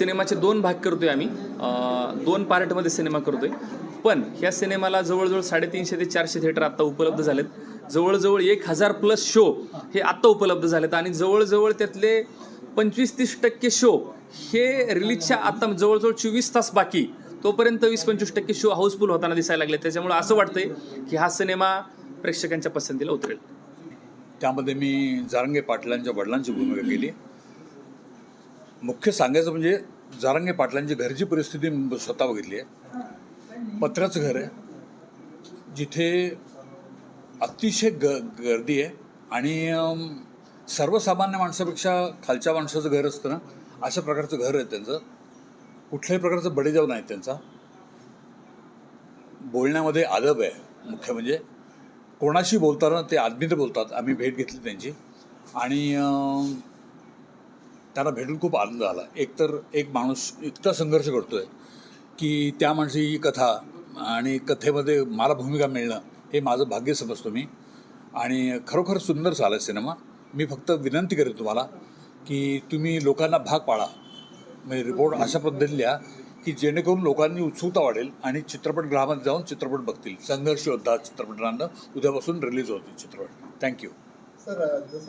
सिनेमाचे दोन भाग करतोय आम्ही. दोन पार्टमध्ये सिनेमा करतोय. पण ह्या सिनेमाला जवळजवळ साडेतीनशे ते चारशे थिएटर आत्ता उपलब्ध झालेत. जवळजवळ एक हजार प्लस शो हे आत्ता उपलब्ध झालेत. आणि जवळजवळ त्यातले पंचवीस तीस टक्के शो हे रिलीजच्या आता जवळजवळ चोवीस तास बाकी. तोपर्यंत वीस पंचवीस टक्के शो हाऊसफुल होताना दिसायला लागले. त्याच्यामुळे असं वाटतंय की हा सिनेमा प्रेक्षकांच्या पसंतीला उतरेल. त्यामध्ये मी जारंगे पाटलांच्या वडिलांची भूमिका केली. मुख्य सांगायचं म्हणजे जारंगे पाटलांची घरची परिस्थिती स्वतः बघितली आहे. पत्र्याचं घर आहे. जिथे अतिशय ग गर्दी आहे आणि सर्वसामान्य माणसापेक्षा खालच्या माणसाचं घर असतं ना अशा प्रकारचं घर आहे त्यांचं. कुठल्याही प्रकारचं बडेजाव नाही त्यांचा. बोलण्यामध्ये आदब आहे मुख्य म्हणजे. कोणाशी बोलताना ते आदमीत बोलतात. आम्ही भेट घेतली त्यांची. आणि त्यांना भेटून खूप आनंद आला. एकतर एक माणूस इतका संघर्ष करतो आहे की त्या माणसाची ही कथा आणि कथेमध्ये मला भूमिका मिळणं हे माझं भाग्य समजतो मी. आणि खरोखर सुंदर झाला सिनेमा. मी फक्त विनंती करेन तुम्हाला की तुम्ही लोकांना भाग पाडा. म्हणजे रिपोर्ट अशा पद्धतीने लिहा की जेणेकरून लोकांनी उत्सुकता वाढेल आणि चित्रपटगृहामध्ये जाऊन चित्रपट बघतील. संघर्ष योद्धा चित्रपटांना उद्यापासून रिलीज होतील चित्रपट. Thank you sir